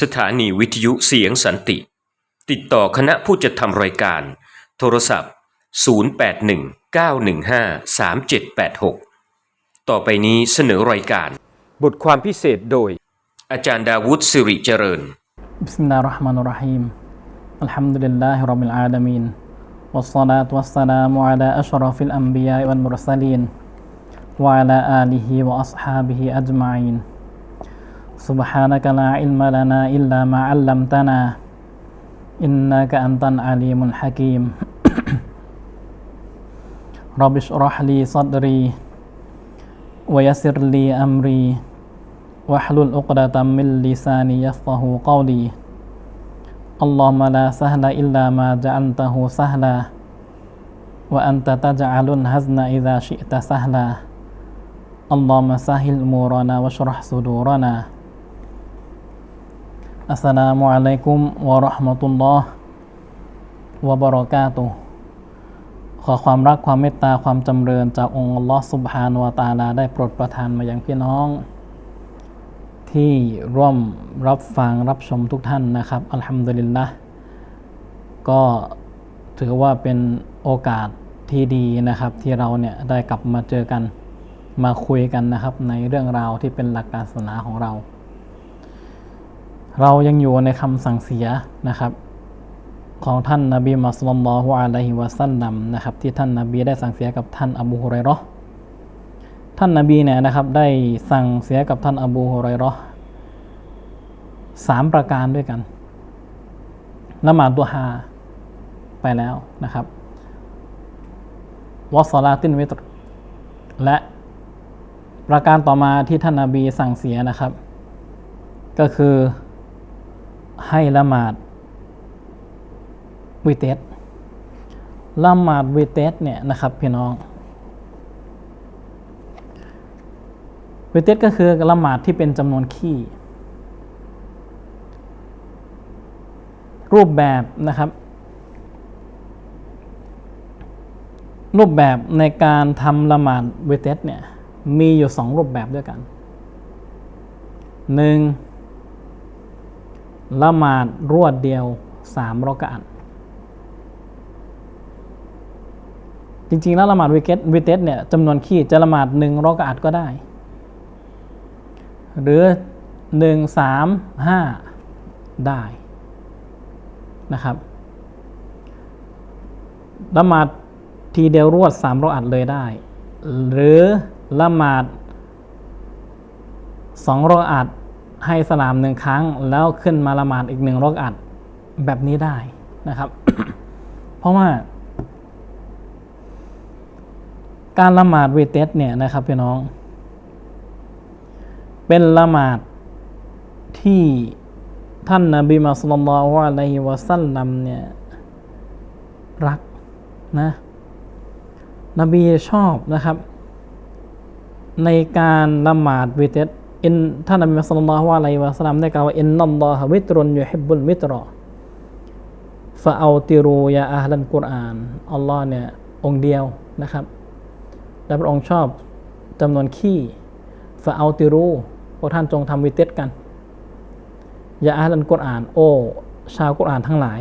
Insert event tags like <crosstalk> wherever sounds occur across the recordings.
สถานีวิทยุเสียงสันติ ติดต่อคณะผู้จัดทำรายการ โทรศัพท์ 0819153786 ต่อไปนี้เสนอรายการ บทความพิเศษโดย อาจารย์ดาวุฒิสิริเจริญ بسم الله الرحمن الرحيم الحمد لله رب العالمين والصلاة والسلام على أشرف الأنبياء والمرسلين وعلى آله وأصحابه أجمعين سبحانك لا علم لنا إلا ما علمتنا. إنك أنت العليم الحكيم. <coughs> رب اشرح لي صدري ويسر لي أمري. واحلل عقدة من لساني يفقه قولي. اللهم لا سهل إلا ما جعلته سهلا. وأنت تجعل الحزن إذا شئت سهلا. اللهم سهل أمورنا واشرح صدورنا. อัสลามุอะลัยกุมวะราะห์มะตุลลอฮ์วะบะเราะกาตุขอความรักความเมตตาความจำเริญจากองค์อัลลอฮ์สุบฮานวะตาลาได้โปรดประทานมายังพี่น้อง ที่ร่วมรับฟังรับชมทุกท่านนะครับ อัลฮัมดุลิลละก็ถือว่าเป็นโอกาสที่ดีนะครับ ที่เราเนี่ยได้กลับมาเจอกันมาคุยกันนะครับ ในเรื่องราวที่เป็นหลักการศาสนาของเรา เรายังอยู่ในคำสั่งเสียนะครับ ของท่านนบีมุสลิมลอฮุอะลัยฮิวะสัลลัมนะครับที่ท่านนบีได้สั่งเสียกับท่านอบูฮุไรราะห์ท่านนาบีเนี่ยนะครับได้สั่งเสียกับท่านอบูฮุไรราะห์สามประการด้วยกันละหมาดดุฮาไปแล้วนะครับวอสลาตินวิตรและประการต่อมาที่ท่านนาบีสั่งเสียนะครับ ก็คือ ให้ละหมาดวิเตสละหมาดวิเตสเนี่ยนะครับพี่น้องวิเตสก็คือละหมาดที่เป็นจำนวนขี้รูปแบบนะครับ รูปแบบในการทำละหมาดวิเตสเนี่ยมีอยู่สองรูปแบบด้วยกันหนึ่ง ละหมาดรวดเดียวสามรอกะอันจริงๆแล้วละหมาดวิเกตวิเตสเนี่ยจำนวนขี้จะละหมาดหนึ่งรอกะอัดก็ได้ หรือหนึ่งสามห้าได้นะครับละหมาดทีเดียวรวดสามรออัดเลยได้ หรือละหมาดสองรออัด ให้สลามหนึ่งครั้ง แล้วขึ้นมาละหมาดอีกหนึ่งรออัดแบบนี้ได้นะครับ เพราะว่า การละหมาดเวเตสเนี่ยนะครับพี่น้อง เป็นละหมาดที่ท่านนบีมุสลละวะลัยฮิวะสัลลัมเนี่ยรักนะนบีชอบนะครับ ในการละหมาดวิเตส อินท่านนบีมุสลิมละวะลัยวะสลลัมได้กล่าวว่าอินนัลลอฮะวิตรุนยุฮิบบุลวิตรอฟะเอาติรูยาอัลลันกุรอานอัลลอฮ์เนี่ยองเดียวนะครับ และพระองค์ชอบจำนวนขี้ฟะเอาติรูพวกท่านจงทำวิเตสกันอย่าอ่านกุรอาน โอ้ชาวกุรอานทั้งหลาย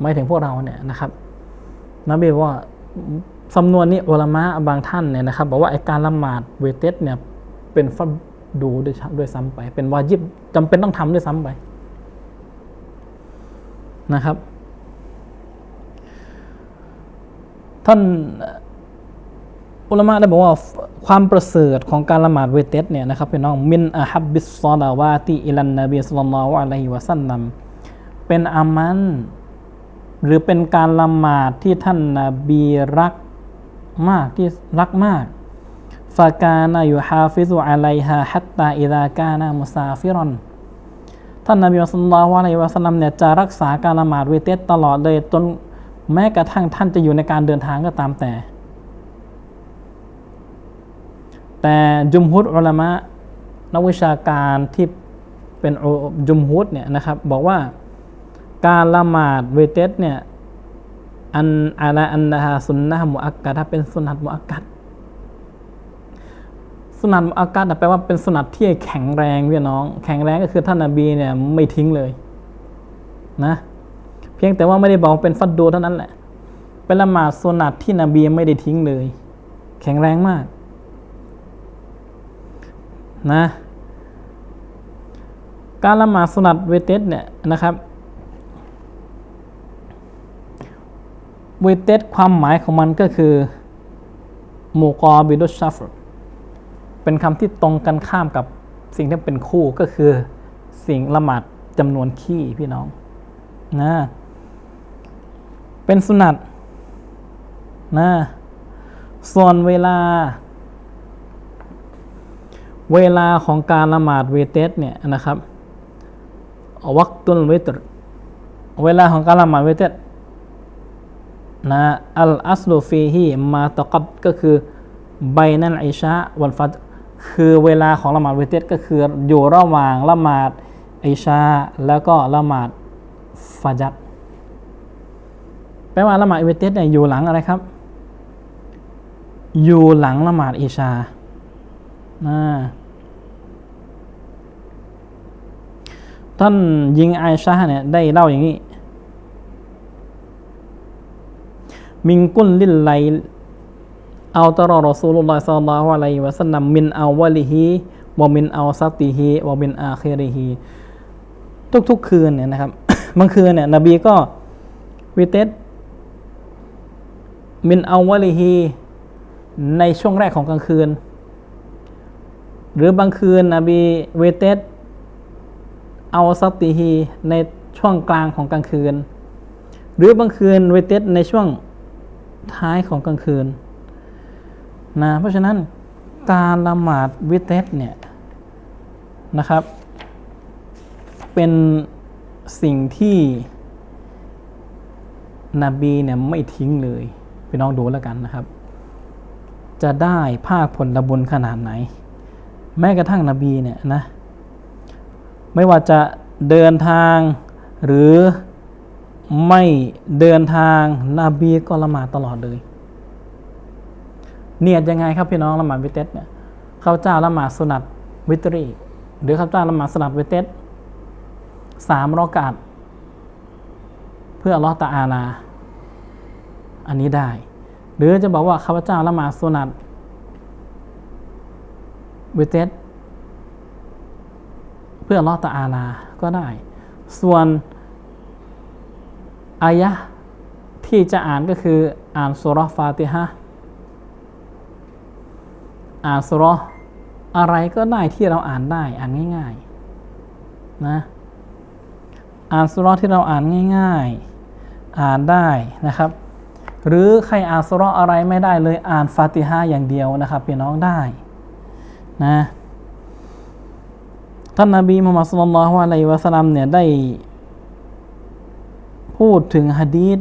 ไม่ถึงพวกเราเนี่ยนะครับนบีบอกว่าสำนวนนี้อุลมะบางท่านเนี่ยนะครับบอกว่าไอการละหมาดเวเตสเนี่ยเป็น ดูด้วยด้วยซ้ำไป เป็นวาจิบจำเป็นต้องทำด้วยซ้ำไปนะครับ ท่านอุลามะได้บอกว่าความประเสริฐของการละหมาดเวเตสเนี่ยนะครับพี่น้องมินอะฮับบิสซอลาวาติอิลันนบีสุลต่านอะลัยฮิวะสัลลัมเป็นอามัน หรือเป็นการละหมาดที่ท่านนาบีรักมากที่รักมาก ฟาการาอยู่ฮาฟิซุอะลัยฮาฮัตตาอิดากานามุซาฟิรอนท่านนบีสุลต่านอะลัยวะสัลลัมเนี่ยจะรักษาการละหมาดเวเตสตลอดเลยจนแม้กระทั่งท่านจะอยู่ในการเดินทางก็ตามแต่ แต่จุมฮุดอุลามะนักวิชาการที่เป็นจุมฮุดเนี่ยนะครับบอกว่าการละหมาดเวเตสเนี่ยอันอาลาอันนาฮาสุนนะมุอักกัดเป็นสุนัตมุอักกัด สุนัตอากัดแปลว่าเป็นสุนัตที่แข็งแรงพี่น้อง แข็งแรงก็คือท่านนาบีเนี่ยไม่ทิ้งเลยนะเพียงแต่ว่าไม่ได้บอกเป็นฟัดดูเท่านั้นแหละ เป็นละหมาดสุนัตที่นบีไม่ได้ทิ้งเลย แข็งแรงมากนะการละหมาดสุนัตเวเตสเนี่ยนะครับเวเตสความหมายของมันก็คือมูกอบิดุชชัฟร เป็นคำที่ตรงกันข้ามกับสิ่งที่เป็นคู่ก็คือ สิ่งละหมาดจำนวนขี้พี่น้องนะเป็นสุนัตนะส่วนเวลา เวลาของการละหมาดเวเตสเนี่ยนะครับวักตุลเวตรเวลาของการละหมาดเวเตสนะอัลอัสลูฟีฮีมาตะกัดก็คือใบนันอิชาวันฟัจ คือเวลาของละหมาดเวเตสก็คืออยู่ระหว่างละหมาดอิชา แล้วก็ละหมาดฟัจัดแปลว่าละหมาดเวเตสเนี่ยอยู่หลังอะไรครับ อยู่หลังละหมาดอิชานะท่านยิงไอชาเนี่ยได้เล่าอย่างนี้ มิงกุลลิลไล เอาตรอรอซูลุลลอฮ์ซัลลัลลอฮุอะลัยฮิวะซัลลัมมินเอาวะลิฮิวะมินเอาซัติฮิวะมินอาคิริฮิทุกๆคืนเนี่ยนะครับบางคืนเนี่ยนบีก็วิเตสมินเอาวะลิฮิในช่วงแรกของกลางคืน หรือบางคืนนบีเวเตสเอาซัติฮีในช่วงกลางของกลางคืน หรือบางคืนเวเตสในช่วงท้ายของกลางคืน นะเพราะฉะนั้นการละหมาดวิเตสเนี่ยนะครับ เป็นสิ่งที่นบีเนี่ยไม่ทิ้งเลยพี่น้องดูแล้วกันนะครับ จะได้ภาคผลบุญขนาดไหน แม้กระทั่งนบีเนี่ยนะไม่ว่าจะเดินทางหรือไม่เดินทางนาบีก็ละหมาดตลอดเลย เนียดยังไงครับพี่น้องละหมาดวิเตสเนี่ยข้าพเจ้าละหมาดสุนัตวิตรี หรือข้าพเจ้าละหมาดสุนัตวิเตสสามรอกาดเพื่ออัลอตาอาลา อันนี้ได้ หรือจะบอกว่าข้าพเจ้าละหมาดสุนัตวิเตสเพื่ออัลอตาอาลาก็ได้ ส่วนอายะที่จะอ่านก็คืออ่านสุรฟาติฮะ อ่านสุเราะห์อะไรก็ได้ที่เราอ่านได้อ่านง่ายๆนะอ่านสุเราะห์ที่เราอ่านง่าย ๆ อ่านได้นะครับ หรือใครอ่านสุเราะห์อะไรไม่ได้เลยอ่านฟาติฮะห์อย่างเดียวนะครับพี่น้องได้นะท่านนบีมุฮัมมัดสุลลัลฮุอะลัยวะสลลัมเนี่ยได้พูดถึงฮะดีษ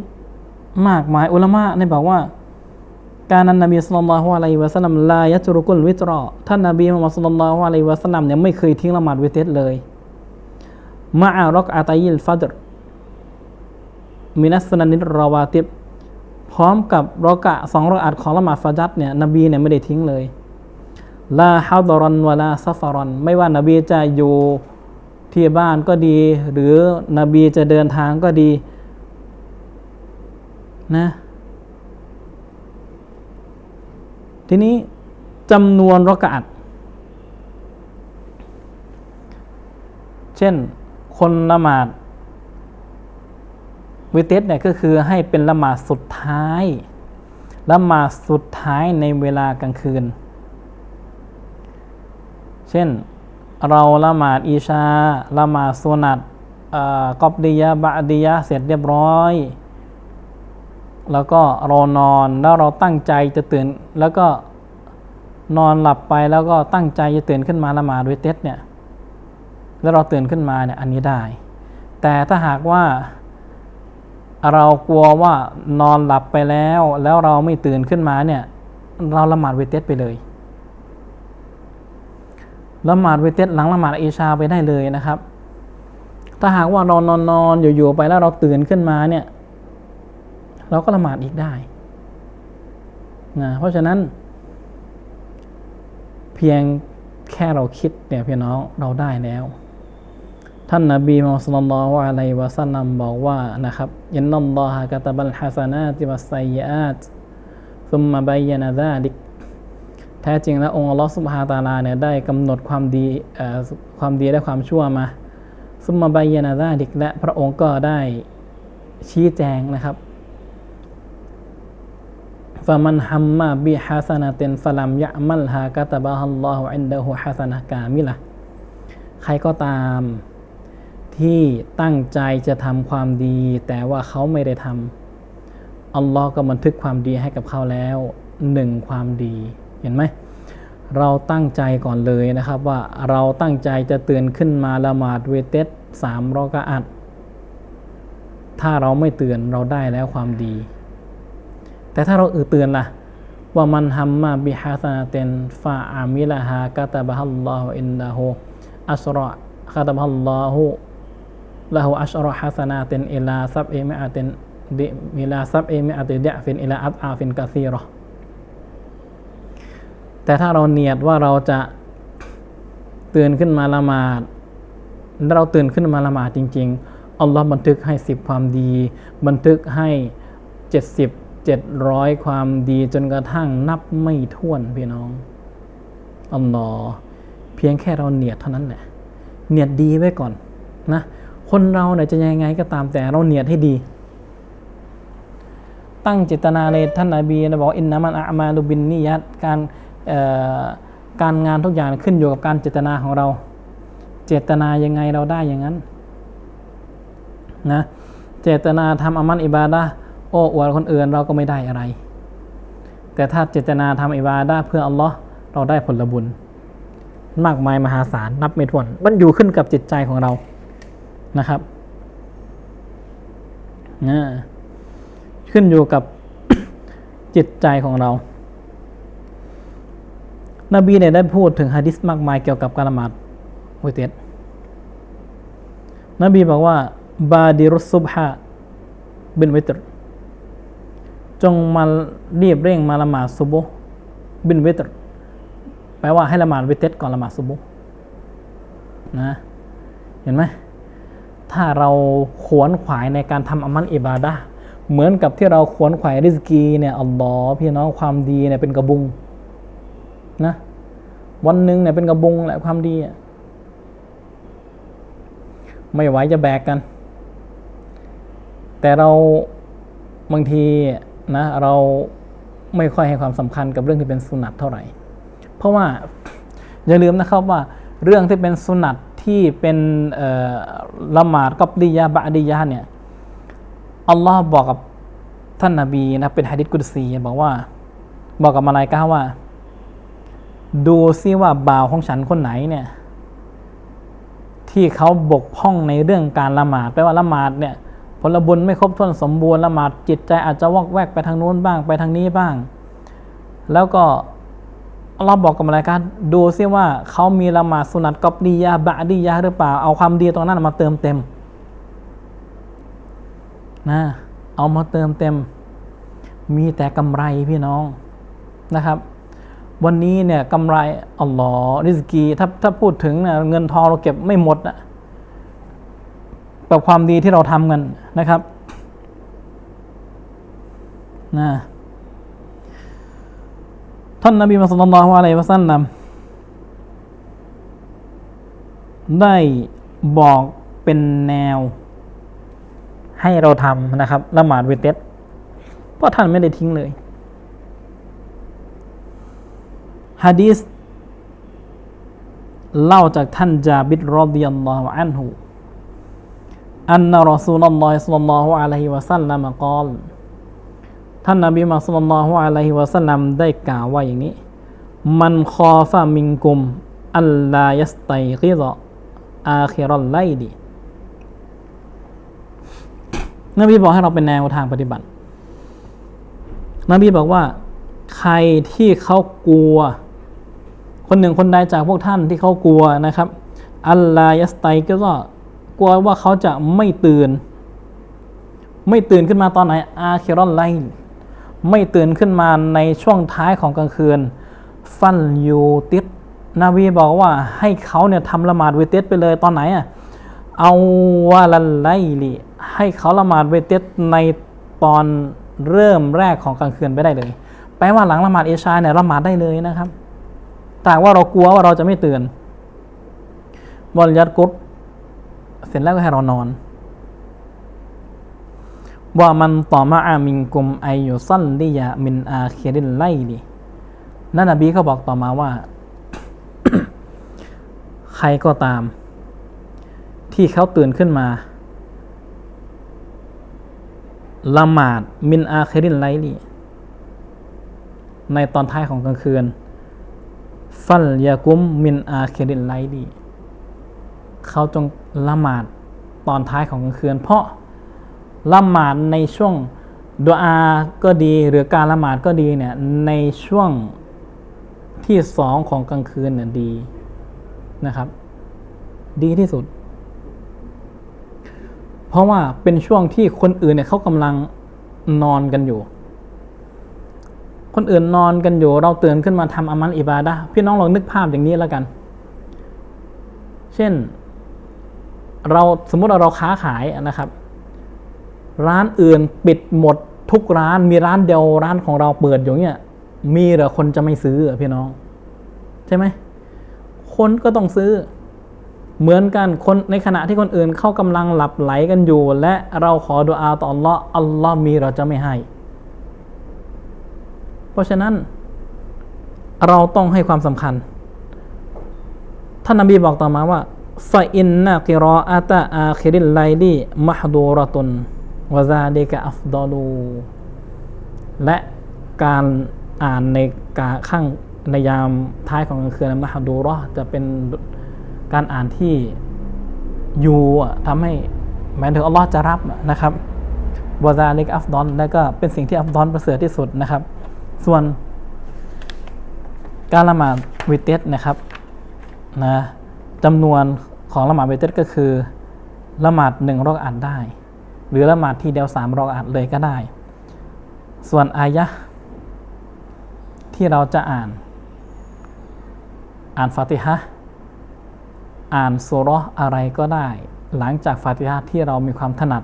มากมายอุลามะได้บอกว่า การนั้นนบีสุลต่านละฮ์อะลัยวะสัลลัมลายัจรุกุลวิตรอท่านนบีมุฮัมมัดสุลต่านละฮ์อะลัยวะสัลลัมเนี่ยไม่เคยทิ้งละหมาดวิเตสเลยมะอารักอาตัยิลฟัดรมินัสนันิรราวาติบพร้อมกับรอกะสองรอกอัดของละหมาดฟาจัดเนี่ยนบีเนี่ยไม่ได้ทิ้งเลยลาฮาดรอนวะลาซัฟรอนไม่ว่านบีจะอยู่ที่บ้านก็ดี หรือนบีจะเดินทางก็ดีนะ ทีนี้จำนวนรอกะอัดเช่นคนละหมาดวิเตสเนี่ยก็คือให้เป็นละหมาดสุดท้าย ละหมาดสุดท้ายในเวลากลางคืน เช่นเราละหมาดอีชา ละหมาดสุนัตกอบดียะบะดียะเสร็จเรียบร้อย แล้วก็รอนอนแล้วเราตั้งใจจะตื่น แล้วก็นอนหลับไปแล้วก็ตั้งใจจะตื่นขึ้นมาละหมาดวิเตสเนี่ยแล้วเราตื่นขึ้นมาเนี่ยอันนี้ได้ แต่ถ้าหากว่าเรากลัวว่านอนหลับไปแล้ว แล้วเราไม่ตื่นขึ้นมาเนี่ยเราละหมาดเวเตสไปเลยละหมาดเวเตสหลังละหมาดอิชาไปได้เลยนะครับ ถ้าหากว่าเรานอนนอนอยู่ๆไปแล้วเราตื่นขึ้นมาเนี่ย เราก็ละหมาดอีกได้นะเพราะฉะนั้น เพียงแค่เราคิดเนี่ยพี่น้องเราได้แล้ว ท่านนบีมุฮัมมัดศ็อลลัลอฮุอะลัยวะซัลลัมบอกว่านะครับอินนัลลอฮะกะตะบัลฮะซานาติวัสไซยาตซุมมาบัยยะนะซาลิกแท้จริงแล้วองค์อัลลอฮ์ซุบฮานตาลาเนี่ยได้กำหนดความดีความดีและความชั่วมาซุมมาบัยยะนะซาลิกและพระองค์ก็ได้ชี้แจงนะครับ ฟามันฮัมมาบิฮาสนาเตนฟลัมยะมัลฮากาตบะฮัลลอฮุอินดะฮุฮาสากามิลใครก็ตามที่ตั้งใจจะทำความดี แต่ว่าเขาไม่ได้ทำอัลลอฮ์ก็บันทึกความดีให้กับเขาแล้วหนึ่งความดีเห็นไหมเราตั้งใจก่อนเลยนะครับว่าเราตั้งใจจะเตือนขึ้นมาละหมาดเวเตสสามรอกะอัดถ้าเราไม่เตือนเราได้แล้วความดี แต่ถ้าเราเออเตือนล่ะว่ามันฮัมมาบิฮาสนาเตนฟาอามิลาฮากาตาบะฮัลลอฮุอินดาฮูอัสรอคาตาบะฮัลลอฮุละฮูอัชรอฮาสนาเตนอิลาซับเอมิอาเตนดิมิลาซับเอมิอาเตนเดะฟินอิลาอัตอาฟินกาซีรอแต่ถ้าเราเนียดว่าเราจะตื่นขึ้นมาละหมาดเราตื่นขึ้นมาละหมาดจริง ๆอัลลอฮ์บันทึกให้สิบความดี บันทึกให้เจ็ดสิบ เจ็ดร้อยความดีจนกระทั่งนับไม่ถ้วนพี่น้องอัลลอฮ์เพียงแค่เราเนียดเท่านั้นแหละเนียดดีไว้ก่อนนะคนเราเนี่ยจะยังไงก็ตามแต่เราเนียดให้ดี ตั้งเจตนาเลยท่านนาบีนะบอกอินนามันอามาลุบินนิยัตการการงานทุกอย่างขึ้นอยู่กับการเจตนาของเรา เจตนายังไงเราได้อย่างนั้นนะเจตนาทำอามันอิบาดะ โอ้อวดคนอื่นเราก็ไม่ได้อะไร แต่ถ้าเจตนาทำอิบาดะห์เพื่ออัลลอฮ์เราได้ผลบุญ มากมายมหาศาลนับไม่ถ้วน มันอยู่ขึ้นกับจิตใจของเรานะครับนะขึ้นอยู่กับจิตใจของเรา นบีเนี่ยได้พูดถึงฮะดิษมากมายเกี่ยวกับการละหมาดวิเตนบีบอกว่า บาดิรุสซุบฮะบินวิตร จงมาเรียบเร่งมาละหมาดซุบฮ์บินเวตรแปลว่าให้ละหมาดเวเตสก่อนละหมาดซุบนะเห็นไหมถ้าเราขวนขวายในการทำอามันอิบาดะเหมือนกับที่เราขวนขวายริสกีเนี่ยอัลลอฮ์พี่น้องความดีเนี่ยเป็นกระบุงนะวันหนึ่งเนี่ยเป็นกระบุงแหละความดีอะไม่ไหวจะแบกกัน แต่เราบางที นะเราไม่ค่อยให้ความสำคัญกับเรื่องที่เป็นสุนัตเท่าไหร่ เพราะว่าอย่าลืมนะครับว่าเรื่องที่เป็นสุนัตที่เป็นละหมาดกับดียาบะดียาเนี่ยอัลลอฮ์บอกกับท่านนาบีนะเป็นฮะดิษกุดซีบอกว่า บอกกับมาลายกาว่า ดูซิว่าบ่าวของฉันคนไหนเนี่ยที่เขาบกพร่องในเรื่องการละหมาดแปลว่าละหมาดเนี่ย ผลบุญไม่ครบถ้วนสมบูรณ์ละหมาดจิตใจอาจจะวอกแวกไปทางโน้นบ้างไปทางนี้บ้าง แล้วก็เราบอกกับมาลายกาดูซิว่าเขามีละหมาดสุนัตกอบดียาบะดียาหรือเปล่า เอาความดีตรงนั้นมาเติมเต็มนะเอามาเติมเต็ม มีแต่กำไรพี่น้องนะครับ วันนี้เนี่ยกำไรอัลลอฮ์ริสกีถ้าถ้าพูดถึงเนี่ยเงินทองเราเก็บไม่หมดนะ กับความดีที่เราทำกันนะครับนะท่านนบีมุฮัมมัดศ็อลลัลลอะลัยฮิวะซัลลัมได้บอกเป็นแนว ให้เราทำนะครับละหมาดเวเตสเพราะท่านไม่ได้ทิ้งเลยฮะดีษเล่าจากท่านจาบิดรอดิยัลลอฮุอันฮุ อันนะรอซูลุลลอฮิศ็อลลัลลอฮุอะลัยฮิวะซัลลัมกล่าวท่านนบีมุฮัมมัดศ็อลลัลลอฮุอะลัยฮิวะซัลลัมได้กล่าวว่าอย่างนี้ มันคอฟะมิงกุม อัลลายัสไตกิรออาคิรัลไลดีนบีบอกให้เราเป็นแนวทางปฏิบัติ นบีบอกว่า ใครที่เขากลัว คนหนึ่งคนใดจากพวกท่านที่เขากลัวนะครับ อัลลายัสไตก็ก็ กลัวว่าเขาจะไม่ตื่น ไม่ตื่นขึ้นมาตอนไหนอาคิรอนไลไม่ตื่นขึ้นมาในช่วงท้ายของกลางคืน ฟันยูติดนบีบอกว่าให้เขาเนี่ยทำละหมาดเวเตสไปเลยตอนไหนอะเอาวาลันไลลีให้เขาละหมาดเวเตสในตอนเริ่มแรกของกลางคืนไปได้เลย แปลว่าหลังละหมาดเอชาเนี่ยละหมาดได้เลยนะครับแต่ว่าเรากลัวว่าเราจะไม่ตื่นวอลยัดกุด เสร็จแล้วก็ให้เรานอนว่ามันต่อมาอามิงกุมไอยุซันลิยามินอาเครินไลลีนั่นนบีเขาบอกต่อมาว่า ใครก็ตาม ที่เขาตื่นขึ้นมาละหมาดมินอาเครินไลลีในตอนท้ายของกลางคืน ฟัลยากุมมินอาเครินไลลี เขาจงละหมาดตอนท้ายของกลางคืน เพราะละหมาดในช่วงดุอาก็ดีหรือการละหมาดก็ดีเนี่ยในช่วงที่สองของกลางคืนเนี่ยดีนะครับ ดีที่สุด เพราะว่าเป็นช่วงที่คนอื่นเนี่ยเขากำลังนอนกันอยู่ คนอื่นนอนกันอยู่ เราตื่นขึ้นมาทำอามันอิบาดะพี่น้องลองนึกภาพอย่างนี้แล้วกัน เช่น เราสมมุติว่าเราค้าขายนะครับ ร้านอื่นปิดหมดทุกร้านมีร้านเดียวร้านของเราเปิดอยู่เนี่ยมีเหรอคนจะไม่ซื้อพี่น้อง ใช่ไหมคนก็ต้องซื้อ เหมือนกันคนในขณะที่คนอื่นเขากำลังหลับไหลกันอยู่ และเราขอดุอาต่ออัลลอฮ์อัลลอฮ์มีเราจะไม่ให้ เพราะฉะนั้น เราต้องให้ความสำคัญท่านนบีบอกต่อมาว่า ฟาอินนากิรออาตาอาคิริลไลลีมหดูรตุนวะซาดิกะอัฟดอลูและการอ่านในกาข้างในยามท้ายของกลางคืนมหดูรอจะเป็นการอ่านที่อยู่ทำให้หมายถึงอัลลอฮ์จะรับนะครับวะซาลิกอัฟดอน และก็เป็นสิ่งที่อัฟดอนประเสริฐที่สุดนะครับ ส่วนการละหมาดวิเตสนะครับนะจำนวน ของละหมาดเวเตก็คือละหมาดหนึ่งรอกอัดได้ หรือละหมาดทีเดียวสามรอกอัดเลยก็ได้ ส่วนอายะที่เราจะอ่าน อ่านฟาติฮะห์อ่านสุราะอะไรก็ได้ หลังจากฟาติฮะห์ที่เรามีความถนัด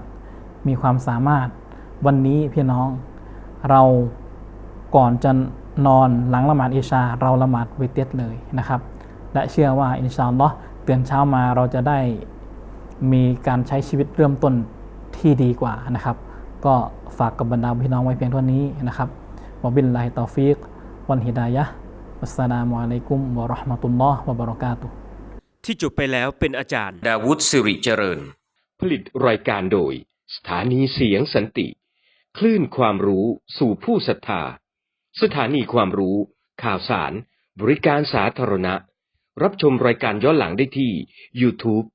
มีความสามารถวันนี้พี่น้อง เราก่อนจะนอนหลังละหมาดอิชา เราละหมาดวิเตสเลยนะครับ และเชื่อว่าอินชาอัลลอฮ์ ตือนเช้ามาเราจะได้มีการใช้ชีวิตเริ่มต้นที่ดีกว่านะครับ ก็ฝากกับบรรดาพี่น้องไว้เพียงเท่านี้นะครับวะบิลลาฮิตอฟิกวันฮิดายะห์วัสสลามุอะลัยกุมวะเราะห์มะตุลลอฮ์วะบะเราะกาตุฮ์ที่จบไปแล้วเป็นอาจารย์ ดาวุฒสิริเจริญ ผลิตรายการโดย สถานีเสียงสันติ คลื่นความรู้สู่ผู้ศรัทธา สถานีความรู้ ข่าวสาร บริการสาธารณะ รับชมรายการย้อนหลังได้ที่ YouTube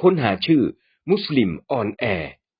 ค้นหาชื่อมุสลิมออนแอร์